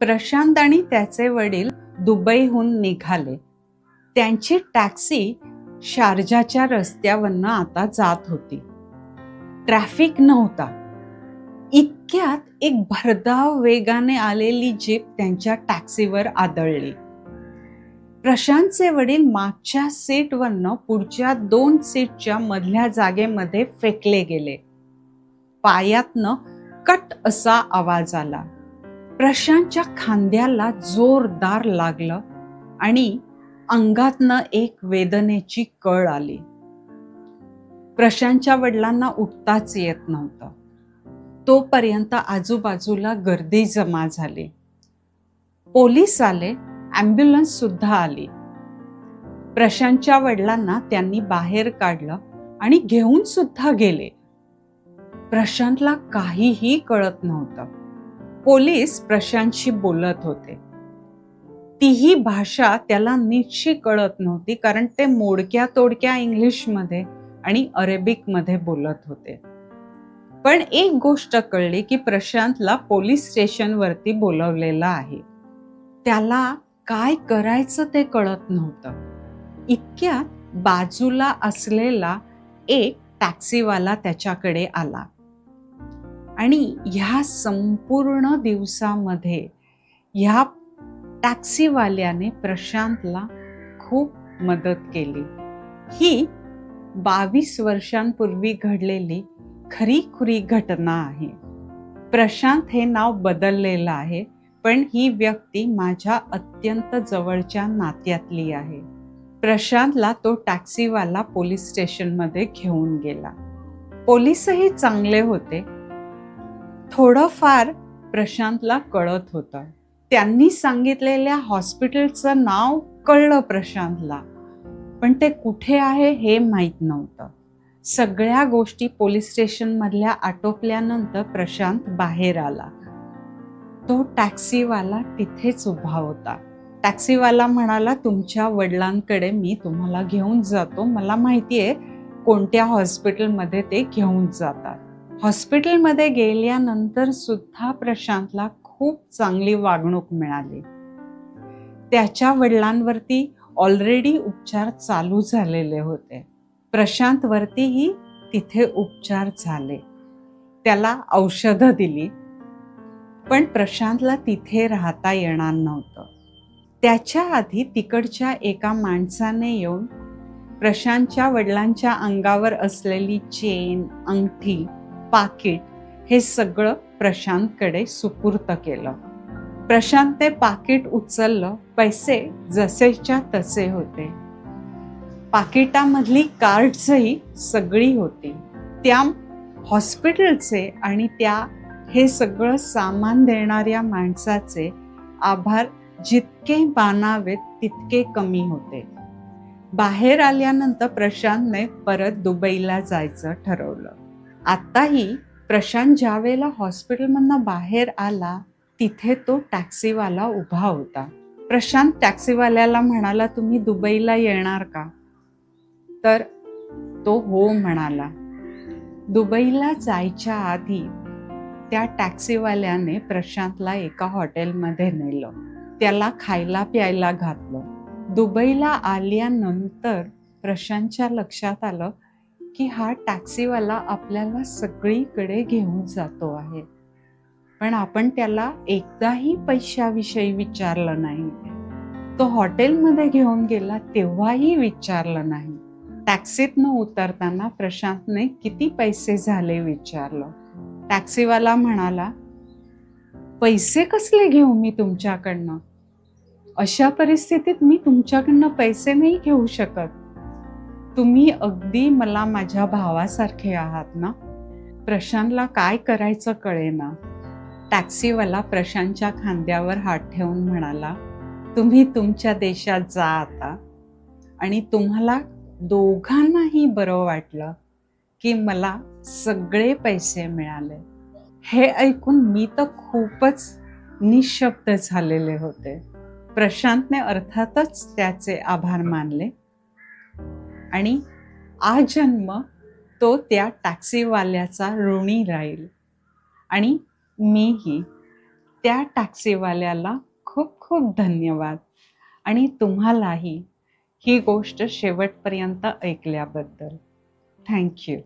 प्रशांत आणि त्याचे वडील दुबईहून निघाले. त्यांची टॅक्सी शारजाच्या रस्त्यावरनं आता जात होती. ट्रॅफिक नव्हता. इतक्यात एक भरधाव वेगाने आलेली जीप त्यांच्या टॅक्सीवर आदळली. प्रशांतचे वडील मागच्या सीटवरनं पुढच्या दोन सीटच्या मधल्या जागेमध्ये फेकले गेले. पायातनं कट असा आवाज आला. प्रशांतच्या खांद्याला जोरदार लागलं आणि अंगातनं एक वेदनेची कळ आली. प्रशांतच्या वडिलांना उठताच येत नव्हतं. तोपर्यंत आजूबाजूला गर्दी जमा झाली. पोलीस आले ॲम्ब्युलन्स सुद्धा आली. प्रशांतच्या वडिलांना त्यांनी बाहेर काढलं आणि घेऊन सुद्धा गेले. प्रशांतला काहीही कळत नव्हतं. पोलीस प्रशांतशी बोलत होते. तीही भाषा त्याला नीटशी कळत नव्हती कारण ते मोडक्या तोडक्या इंग्लिशमध्ये आणि अरेबिकमध्ये बोलत होते. पण एक गोष्ट कळली की प्रशांतला पोलीस स्टेशनवरती बोलवलेलं आहे. त्याला काय करायचं ते कळत नव्हतं. इतक्यात बाजूला असलेला एक टॅक्सीवाला त्याच्याकडे आला. आणि ह्या संपूर्ण दिवसामध्ये ह्या टॅक्सीवाल्याने प्रशांतला खूप मदत केली. ही बावीस वर्षांपूर्वी घडलेली खरीखुरी घटना आहे. प्रशांत हे नाव बदललेलं आहे पण ही व्यक्ती माझ्या अत्यंत जवळच्या नात्यातली आहे. प्रशांतला तो टॅक्सीवाला पोलीस स्टेशनमध्ये घेऊन गेला. पोलीसही चांगले होते थोडंफार प्रशांतला कळत होतं. त्यांनी सांगितलेल्या हॉस्पिटलचं नाव कळलं प्रशांतला. पण ते कुठे आहे हे माहीत नव्हतं. सगळ्या गोष्टी पोलीस स्टेशनमधल्या आटोपल्यानंतर प्रशांत बाहेर आला. तो टॅक्सीवाला तिथेच उभा होता. टॅक्सीवाला म्हणाला तुमच्या वडिलांकडे मी तुम्हाला घेऊन जातो. मला माहिती आहे कोणत्या हॉस्पिटलमध्ये ते घेऊन जातात. हॉस्पिटलमध्ये गेल्यानंतर सुद्धा प्रशांतला खूप चांगली वागणूक मिळाली. त्याच्या वडिलांवरती ऑलरेडी उपचार चालू झालेले होते. प्रशांतवरतीही तिथे उपचार झाले. त्याला औषधं दिली. पण प्रशांतला तिथे राहता येणार नव्हतं. त्याच्या आधी तिकडच्या एका माणसाने येऊन प्रशांतच्या वडिलांच्या अंगावर असलेली चेन अंगठी पाकिट हे सगळं प्रशांतकडे सुपूर्त केलं. प्रशांत ते पाकिट उचललं पैसे जसेच्या तसे होते. पाकिटामधली कार्ड्सही सगळी होती. त्या हॉस्पिटलचे आणि त्या हे सगळं सामान देणाऱ्या माणसाचे आभार जितके मानावेत तितके कमी होते. बाहेर आल्यानंतर प्रशांतने परत दुबईला जायचं ठरवलं. आत्ताही प्रशांत ज्या वेळेला हॉस्पिटलमधनं बाहेर आला तिथे तो टॅक्सीवाला उभा होता. प्रशांत टॅक्सीवाल्याला म्हणाला तुम्ही दुबईला येणार का? तर तो हो म्हणाला. दुबईला जायच्या आधी त्या टॅक्सीवाल्याने प्रशांतला एका हॉटेलमध्ये नेलं. त्याला खायला प्यायला घातलं. दुबईला आल्यानंतर प्रशांतच्या लक्षात आलं की हा टॅक्सीवाला आपल्याला सगळीकडे घेऊन जातो आहे. पण आपण त्याला एकदाही पैशाविषयी विचारलं नाही. तो हॉटेलमध्ये घेऊन गेला तेव्हाही विचारलं नाही. टॅक्सीतनं उतरताना प्रशांतने किती पैसे झाले विचारलं. टॅक्सीवाला म्हणाला पैसे कसले घेऊ मी तुमच्याकडनं? अशा परिस्थितीत मी तुमच्याकडनं पैसे नाही घेऊ शकत. तुम्ही अगदी मला माझ्या भावासारखे आहात ना? प्रशांतला काय करायचं कळेना. टॅक्सीवाला प्रशांतच्या खांद्यावर हात ठेवून म्हणाला तुम्ही तुमच्या देशात जा आता. आणि तुम्हाला दोघांनाही बरं वाटलं की मला सगळे पैसे मिळाले. हे ऐकून मी तर खूपच निशब्द झालेले होते. प्रशांतने अर्थातच त्याचे आभार मानले. आणि आजन्म तो त्या टॅक्सीवाल्याचा ऋणी राहील. आणि मीही त्या टॅक्सीवाल्याला खूप खूप धन्यवाद. आणि तुम्हालाही ही गोष्ट शेवटपर्यंत ऐकल्याबद्दल. थँक्यू.